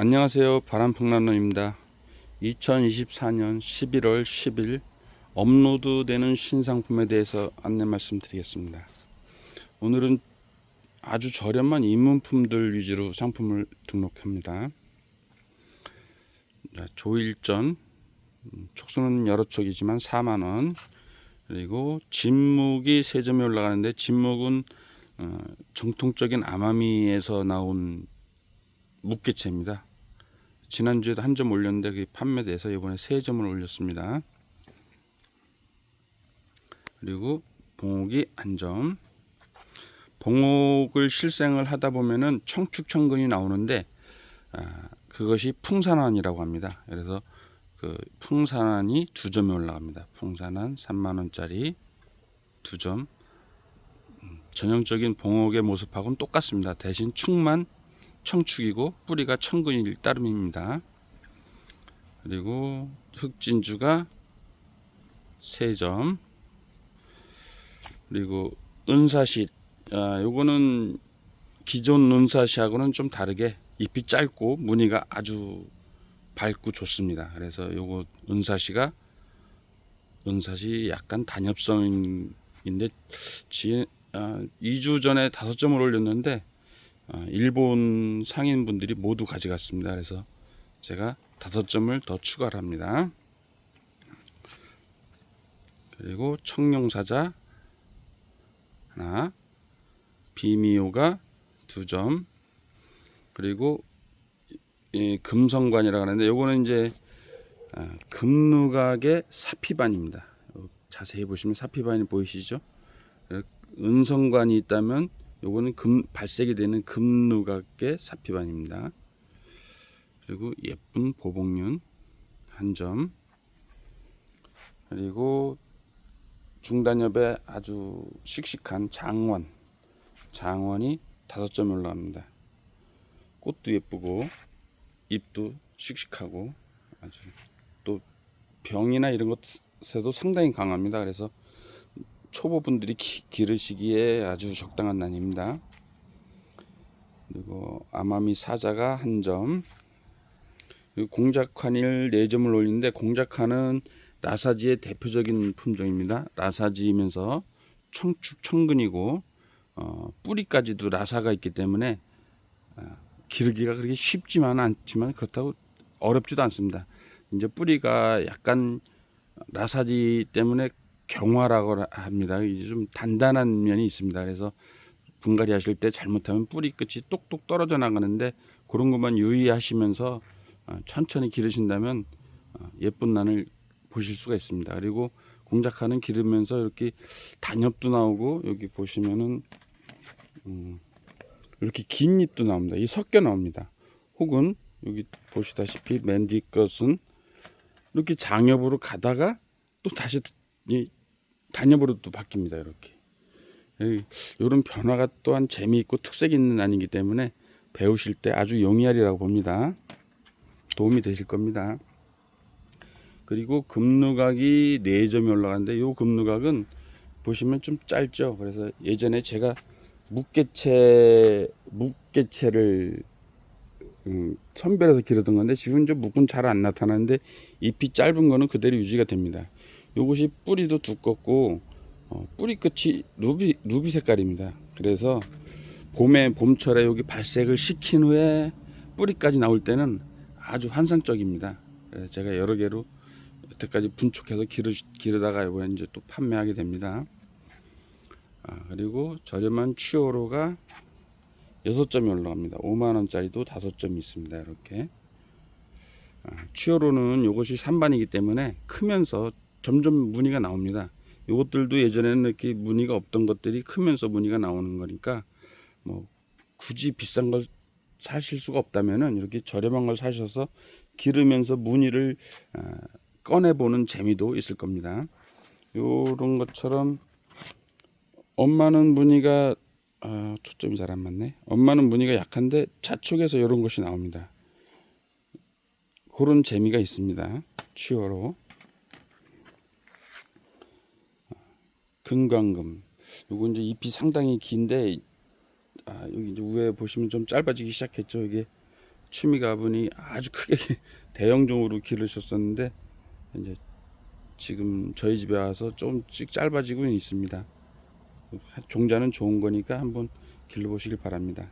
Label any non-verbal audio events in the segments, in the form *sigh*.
안녕하세요. 바람풍란노입니다. 2024년 11월 10일 업로드 되는 신상품에 대해서 안내 말씀드리겠습니다. 오늘은 아주 저렴한 입문품들 위주로 상품을 등록합니다. 자, 조일전 음, 촉수는 여러 촉이지만 4만 원 그리고 진묵이 세 점이 올라가는데 진묵은 어, 정통적인 아마미에서 나온 묵개체입니다. 지난주에도 한 점 올렸는데 판매돼서 이번에 세 점을 올렸습니다. 그리고 봉옥이 한 점. 봉옥을 실생을 하다 보면은 청축청근이 나오는데 아, 그것이 풍산환이라고 합니다. 그래서 그 풍산환이 두 점이 올라갑니다. 풍산환 3만 원짜리 두 점. 음, 전형적인 봉옥의 모습하고는 똑같습니다. 대신 축만 청축이고 뿌리가 청근일 따름입니다. 그리고 흑진주가 세 점. 그리고 은사시 아, 요거는 기존 은사시하고는 좀 다르게 잎이 짧고 무늬가 아주 밝고 좋습니다. 그래서 요거 은사시가 은사시 약간 단엽성인데 지, 아, 2주 전에 다섯 점을 올렸는데 아, 일본 상인분들이 모두 가져갔습니다. 그래서 제가 다섯 점을 더 추가를 합니다. 그리고 청룡사자 하나, 비미호가 두 점, 그리고 이 금성관이라고 하는데 요거는 이제 아, 금누각의 사피반입니다. 요 자세히 보시면 사피반이 보이시죠? 은성관이 있다면 요거는 금 발색이 되는 금누각의 사피반입니다. 그리고 예쁜 보복륜 한 점. 그리고 중단엽에 아주 씩씩한 장원. 장원이 다섯 점이 올라갑니다. 꽃도 예쁘고 잎도 씩씩하고 아주 또 병이나 이런 것에도 상당히 강합니다. 그래서 초보분들이 기, 기르시기에 아주 적당한 난입니다. 그리고 아마미 사자가 한 점. 공작환일 네 점을 올리는데 공작환은 라사지의 대표적인 품종입니다. 라사지이면서 청축 청근이고 어, 뿌리까지도 라사가 있기 때문에 어, 기르기가 그렇게 쉽지만은 않지만 그렇다고 어렵지도 않습니다. 이제 뿌리가 약간 라사지 때문에 경화라고 합니다. 이제 좀 단단한 면이 있습니다. 그래서 분갈이 하실 때 잘못하면 뿌리 끝이 똑똑 떨어져 나가는데 그런 것만 유의하시면서 어, 천천히 기르신다면 어, 예쁜 난을 보실 수가 있습니다. 그리고 공작하는 기르면서 이렇게 단엽도 나오고 여기 보시면은 음, 이렇게 긴 잎도 나옵니다. 이 섞여 나옵니다. 혹은 여기 보시다시피 맨 뒤 것은 이렇게 장엽으로 가다가 또 다시 이 단엽으로 또 바뀝니다. 이렇게 이런 변화가 또한 재미있고 특색 있는 아니기 때문에 배우실 때 아주 용이하리라고 봅니다. 도움이 되실 겁니다. 그리고 금누각이 네 점이 올라가는데 이 금누각은 보시면 좀 짧죠. 그래서 예전에 제가 묵개체 묵개체를 음, 선별해서 기르던 건데 지금 좀 묵은 잘 안 나타나는데 잎이 짧은 거는 그대로 유지가 됩니다. 요것이 뿌리도 두껍고 어, 뿌리 끝이 루비 루비 색깔입니다. 그래서 봄에 봄철에 여기 발색을 시킨 후에 뿌리까지 나올 때는 아주 환상적입니다. 그래서 제가 여러 개로 여태까지 분촉해서 기르, 기르다가 이번에 이제 또 판매하게 됩니다. 아, 그리고 저렴한 취오로가 6점이 올라갑니다. 5만원짜리도 5점이 있습니다. 이렇게. 아, 취오로는 이것이 3반이기 때문에 크면서 점점 무늬가 나옵니다. 이것들도 예전에는 이렇게 무늬가 없던 것들이 크면서 무늬가 나오는 거니까 뭐 굳이 비싼 걸 사실 수가 없다면은 이렇게 저렴한 걸 사셔서 기르면서 무늬를 아, 꺼내 보는 재미도 있을 겁니다. 요런 것처럼 엄마는 무늬가 아, 초점이 잘 안 맞네. 엄마는 무늬가 약한데 차축에서 이런 것이 나옵니다. 그런 재미가 있습니다. 취어로 금광금. 요거 이제 잎이 상당히 긴데 아, 여기 이제 위에 보시면 좀 짧아지기 시작했죠. 이게 취미 가 분이 아주 크게 *laughs* 대형종으로 기르셨었는데 이제 지금 저희 집에 와서 조금씩 짧아지고 있습니다. 종자는 좋은 거니까 한번 길러보시길 바랍니다.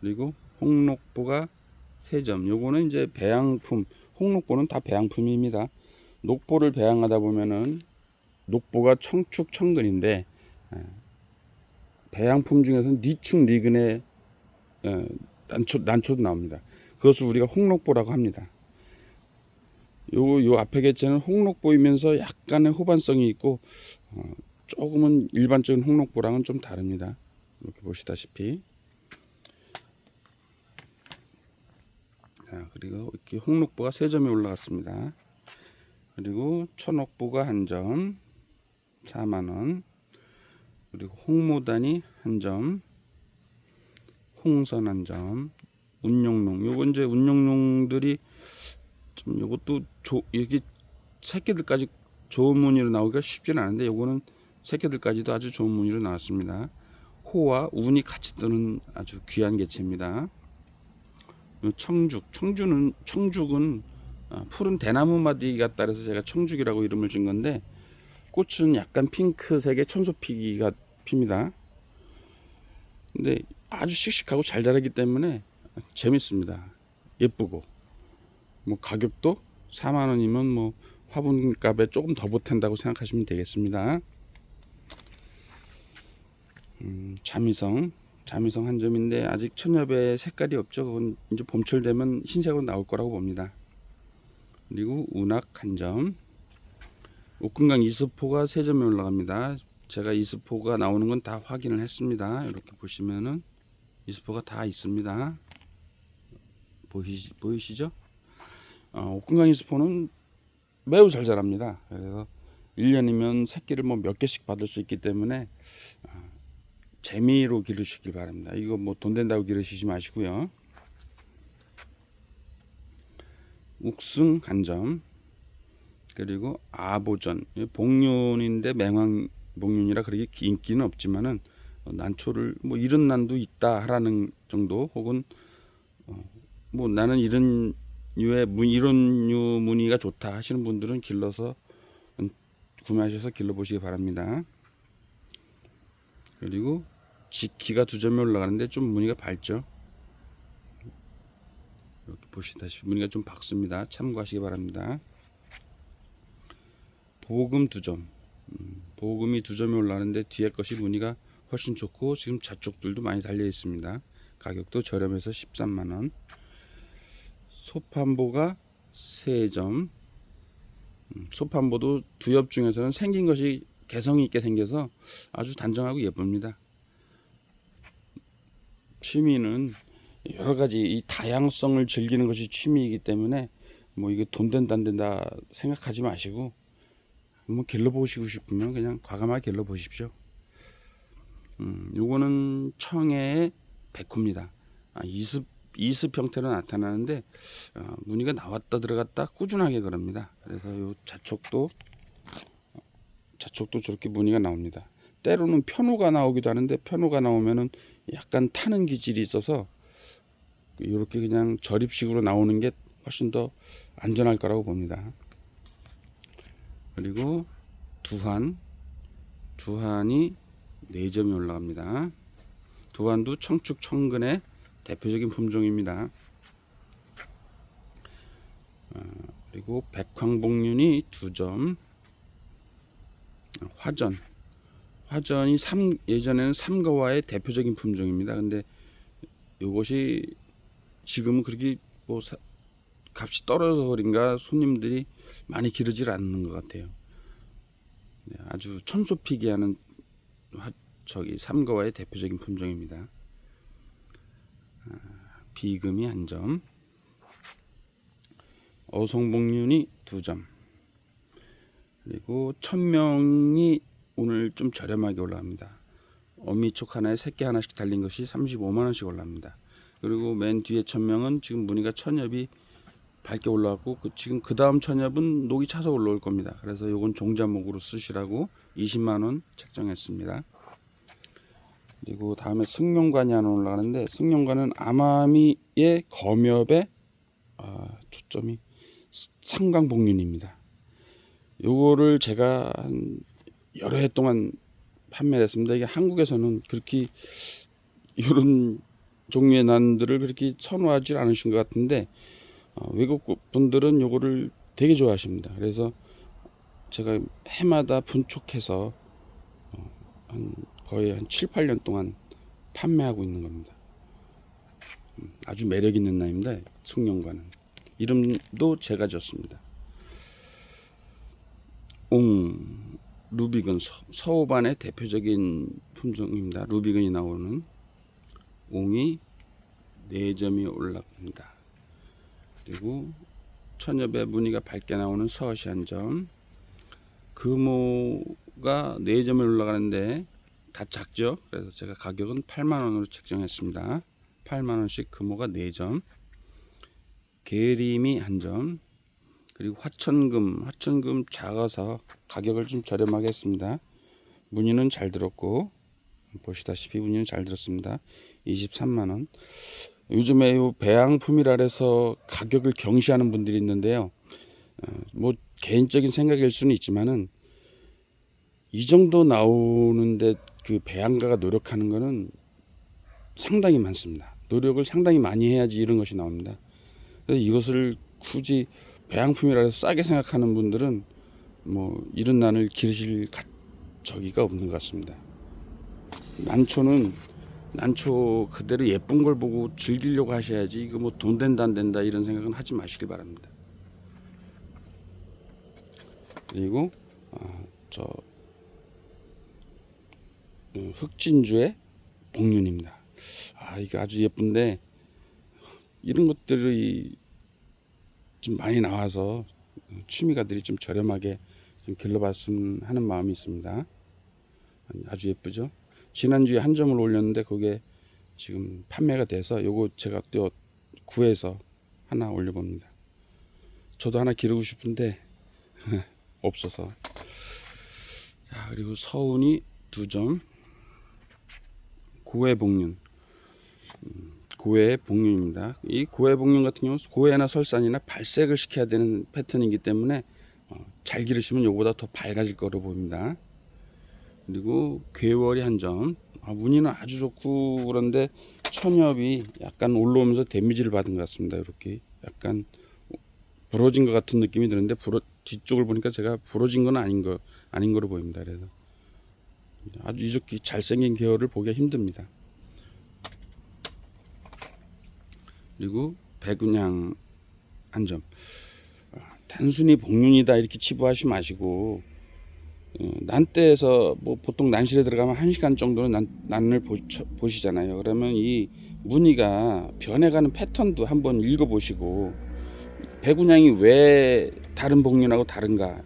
그리고 홍록보가 세 점. 요거는 이제 배양품. 홍록보는 다 배양품입니다. 녹보를 배양하다 보면은 녹보가 청축 청근인데 에, 배양품 중에서는 니축 니근의 에, 난초 난초도 나옵니다. 그것을 우리가 홍록보라고 합니다. 요, 요 앞에 개체는 홍록보이면서 약간의 호반성이 있고 어, 조금은 일반적인 홍록보랑은 좀 다릅니다. 이렇게 보시다시피 자, 그리고 이렇게 홍록보가 세 점이 올라갔습니다. 그리고 천옥보가 한 점, 4만 원. 그리고 홍모단이 한 점, 홍선 한 점, 운용농. 요거 이제 운용농들이 좀 요것도 조, 여기 새끼들까지 좋은 무늬로 나오기가 쉽지는 않은데 요거는 새끼들까지도 아주 좋은 무늬로 나왔습니다. 호와 운이 같이 뜨는 아주 귀한 개체입니다. 요 청죽, 청주는 청죽은 아, 푸른 대나무 마디 같다 그래서 제가 청죽이라고 이름을 준 건데 꽃은 약간 핑크색의 천소피기가 핍니다. 근데 아주 씩씩하고 잘 자라기 때문에 재밌습니다. 예쁘고 뭐 가격도 4만 원이면 뭐 화분값에 조금 더 보탠다고 생각하시면 되겠습니다. 음, 자미성 자미성 한 점인데 아직 천엽에 색깔이 없죠. 그건 이제 봄철 되면 흰색으로 나올 거라고 봅니다. 그리고 운악 한 점. 옥금강 이스포가 세 점에 올라갑니다. 제가 이스포가 나오는 건 다 확인을 했습니다. 이렇게 보시면은 이스포가 다 있습니다. 보이시, 보이시죠? 어, 옥금강 이스포는 매우 잘 자랍니다. 그래서 1년이면 새끼를 뭐 몇 개씩 받을 수 있기 때문에 어, 재미로 기르시길 바랍니다. 이거 뭐 돈 된다고 기르시지 마시고요. 욱승 한 점. 그리고 아보전 복륜인데 맹황 복륜이라 그렇게 인기는 없지만은 어, 난초를 뭐 이런 난도 있다 하라는 정도 혹은 어, 뭐 나는 이런 유의 문 이런 유 무늬가 좋다 하시는 분들은 길러서 음, 구매하셔서 길러 보시기 바랍니다. 그리고 지키가 두 점이 올라가는데 좀 무늬가 밝죠. 이렇게 보시다시피 무늬가 좀 밝습니다. 참고하시기 바랍니다. 보금 두 점. 음, 보금이 두 점이 올라가는데 뒤에 것이 무늬가 훨씬 좋고 지금 좌쪽들도 많이 달려 있습니다. 가격도 저렴해서 13만 원. 소판보가 세 점. 음, 소판보도 두 옆 중에서는 생긴 것이 개성이 있게 생겨서 아주 단정하고 예쁩니다. 취미는 여러 가지 이 다양성을 즐기는 것이 취미이기 때문에 뭐 이게 돈 된다 안 된다 생각하지 마시고 한번 길러보시고 싶으면 그냥 과감하게 길러보십시오. 음, 요거는 청해의 백호입니다. 아, 이습 이습 형태로 나타나는데 어, 무늬가 나왔다 들어갔다 꾸준하게 그럽니다. 그래서 요 자촉도 자촉도 저렇게 무늬가 나옵니다. 때로는 편호가 나오기도 하는데 편호가 나오면은 약간 타는 기질이 있어서 이렇게 그냥 절입식으로 나오는 게 훨씬 더 안전할 거라고 봅니다. 그리고 두한 두한이 네 점이 올라갑니다. 두한도 청축 청근의 대표적인 품종입니다. 어, 그리고 백황복륜이 두 점, 화전 화전이 삼 예전에는 삼거와의 대표적인 품종입니다. 근데 이것이 지금은 그렇게 뭐 사, 값이 떨어져서 그런가 손님들이 많이 기르질 않는 것 같아요. 네, 아주 천소피기하는 화, 저기 삼거와의 대표적인 품종입니다. 아, 비금이 한 점, 어성복륜이 두 점, 그리고 천명이 오늘 좀 저렴하게 올라갑니다. 어미촉 하나에 새끼 하나씩 달린 것이 35만 원씩 올라갑니다. 그리고 맨 뒤에 천명은 지금 무늬가 천엽이 밝게 올라왔고 그 지금 그 다음 천엽은 녹이 차서 올라올 겁니다. 그래서 요건 종자목으로 쓰시라고 20만 원 책정했습니다. 그리고 다음에 승용관이 하나 올라가는데 승용관은 아마미의 검엽에 아, 초점이 상강복륜입니다. 요거를 제가 한 여러 해 동안 판매를 했습니다. 이게 한국에서는 그렇게 이런 종류의 난들을 그렇게 선호하지 않으신 것 같은데 어, 외국 분들은 요거를 되게 좋아하십니다. 그래서 제가 해마다 분촉해서 어, 한 거의 한 7, 8년 동안 판매하고 있는 겁니다. 음, 아주 매력 있는 나입니다. 승용과는 이름도 제가 졌습니다. 옹 루비건 서, 서호반의 대표적인 품종입니다. 루비건이 나오는 옹이 네 점이 올라갑니다. 그리고 천엽의 무늬가 밝게 나오는 서시 한 점. 금호가 네 점이 올라가는데 다 작죠. 그래서 제가 가격은 8만 원으로 책정했습니다. 8만 원씩 금호가 네 점. 계림이 한 점. 그리고 화천금, 화천금 작아서 가격을 좀 저렴하게 했습니다. 무늬는 잘 들었고 보시다시피 무늬는 잘 들었습니다. 23만 원. 요즘에 요 배양품이라 해서 가격을 경시하는 분들이 있는데요. 어, 뭐 개인적인 생각일 수는 있지만은 이 정도 나오는데 그 배양가가 노력하는 거는 상당히 많습니다. 노력을 상당히 많이 해야지 이런 것이 나옵니다. 이것을 굳이 배양품이라 해서 싸게 생각하는 분들은 뭐 이런 난을 기르실 가, 저기가 없는 것 같습니다. 난초는 난초 그대로 예쁜 걸 보고 즐기려고 하셔야지 이거 뭐 돈 된다 안 된다 이런 생각은 하지 마시길 바랍니다. 그리고 아, 저 어, 흑진주의 복륜입니다. 아 이게 아주 예쁜데 이런 것들이 좀 많이 나와서 취미가들이 좀 저렴하게 좀 길러봤으면 하는 마음이 있습니다. 아주 예쁘죠? 지난주에 한 점을 올렸는데 그게 지금 판매가 돼서 요거 제가 또 구해서 하나 올려봅니다. 저도 하나 기르고 싶은데 *laughs* 없어서. 자 그리고 서운이 두 점. 고해 복륜. 음, 고해 복륜입니다. 이 고해 복륜 같은 경우는 고해나 설산이나 발색을 시켜야 되는 패턴이기 때문에 어, 잘 기르시면 요거보다 더 밝아질 거로 보입니다. 그리고 괴월이 한 점. 아, 무늬는 아주 좋고 그런데 천엽이 약간 올라오면서 데미지를 받은 것 같습니다. 이렇게 약간 부러진 것 같은 느낌이 드는데 부러, 뒤쪽을 보니까 제가 부러진 건 아닌 거 아닌 거로 보입니다. 그래서 아주 이렇게 잘생긴 계열을 보기가 힘듭니다. 그리고 배군양 한 점. 아, 단순히 복륜이다 이렇게 치부하지 마시고 어, 난대에서 뭐 보통 난실에 들어가면 한 시간 정도는 난, 난을 보, 보시잖아요. 그러면 이 무늬가 변해가는 패턴도 한번 읽어보시고 배군양이 왜 다른 복륜하고 다른가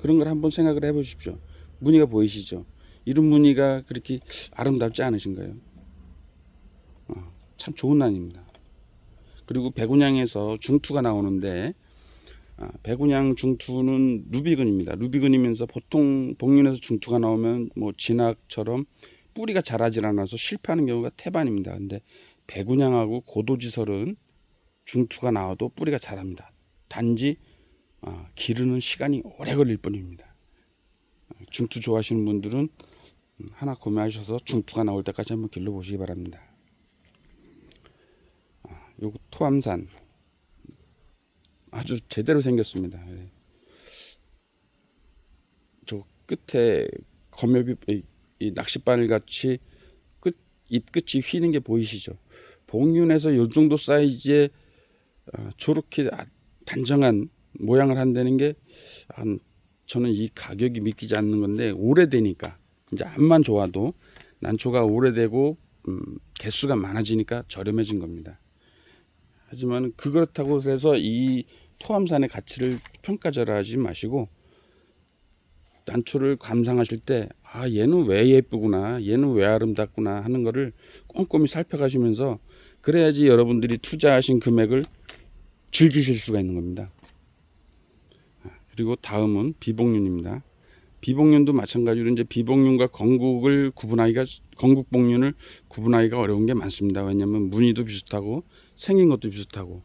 그런 걸 한번 생각을 해보십시오. 무늬가 보이시죠? 이런 무늬가 그렇게 아름답지 않으신가요? 어, 참 좋은 난입니다. 그리고 배군양에서 중투가 나오는데 아, 배군양 중투는 루비근입니다. 루비근이면서 보통 복륜에서 중투가 나오면 뭐 진학처럼 뿌리가 자라질 않아서 실패하는 경우가 태반입니다. 근데 배군양하고 고도지설은 중투가 나와도 뿌리가 자랍니다. 단지 아, 기르는 시간이 오래 걸릴 뿐입니다. 중투 좋아하시는 분들은 하나 구매하셔서 중투가 나올 때까지 한번 길러 보시기 바랍니다. 아, 요거 토암산 아주 제대로 생겼습니다. 예. 저 끝에 검엽이 이, 이 낚싯바늘 같이 끝 잎 끝이 휘는 게 보이시죠? 복륜에서 요 정도 사이즈의 어, 저렇게 아, 단정한 모양을 한다는 게 한, 저는 이 가격이 믿기지 않는 건데 오래되니까 이제 암만 좋아도 난초가 오래되고 음, 개수가 많아지니까 저렴해진 겁니다. 하지만 그렇다고 해서 이 토암산의 가치를 평가절하지 마시고 난초를 감상하실 때 아 얘는 왜 예쁘구나 얘는 왜 아름답구나 하는 거를 꼼꼼히 살펴가시면서 그래야지 여러분들이 투자하신 금액을 즐기실 수가 있는 겁니다. 그리고 다음은 비복륜입니다. 비복륜도 마찬가지로 이제 비복륜과 건국을 구분하기가 건국복륜을 구분하기가 어려운 게 많습니다. 왜냐하면 무늬도 비슷하고 생긴 것도 비슷하고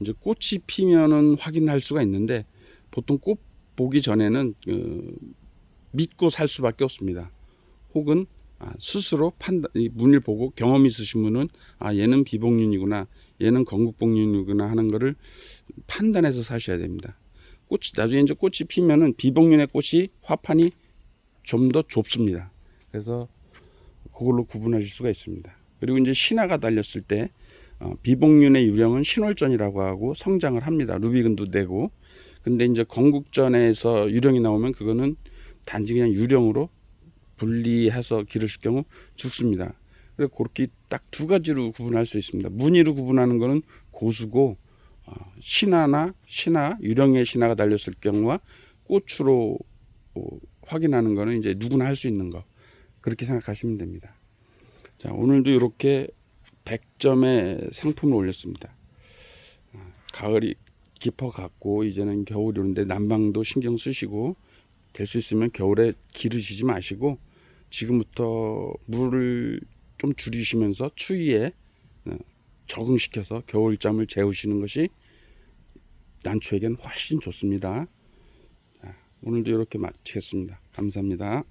이제 꽃이 피면은 확인할 수가 있는데 보통 꽃 보기 전에는 그 믿고 살 수밖에 없습니다. 혹은 아, 스스로 판단, 이 무늬를 보고 경험 있으신 분은 아 얘는 비복륜이구나, 얘는 건국복륜이구나 하는 거를 판단해서 사셔야 됩니다. 꽃이 나중에 이제 꽃이 피면은 비복륜의 꽃이 화판이 좀 더 좁습니다. 그래서 그걸로 구분하실 수가 있습니다. 그리고 이제 신화가 달렸을 때 어, 비복륜의 유령은 신월전이라고 하고 성장을 합니다. 루비근도 되고 근데 이제 건국전에서 유령이 나오면 그거는 단지 그냥 유령으로 분리해서 기르실 경우 죽습니다. 그래서 그렇게 딱 두 가지로 구분할 수 있습니다. 무늬로 구분하는 거는 고수고 어, 신화나 신화 유령의 신화가 달렸을 경우와 꽃으로 어, 확인하는 거는 이제 누구나 할 수 있는 거 그렇게 생각하시면 됩니다. 자 오늘도 이렇게 100점의 상품을 올렸습니다. 아, 가을이 깊어갔고 이제는 겨울이 오는데 난방도 신경 쓰시고 될 수 있으면 겨울에 기르시지 마시고 지금부터 물을 좀 줄이시면서 추위에 어, 적응시켜서 겨울잠을 재우시는 것이 난초에겐 훨씬 좋습니다. 자, 오늘도 이렇게 마치겠습니다. 감사합니다.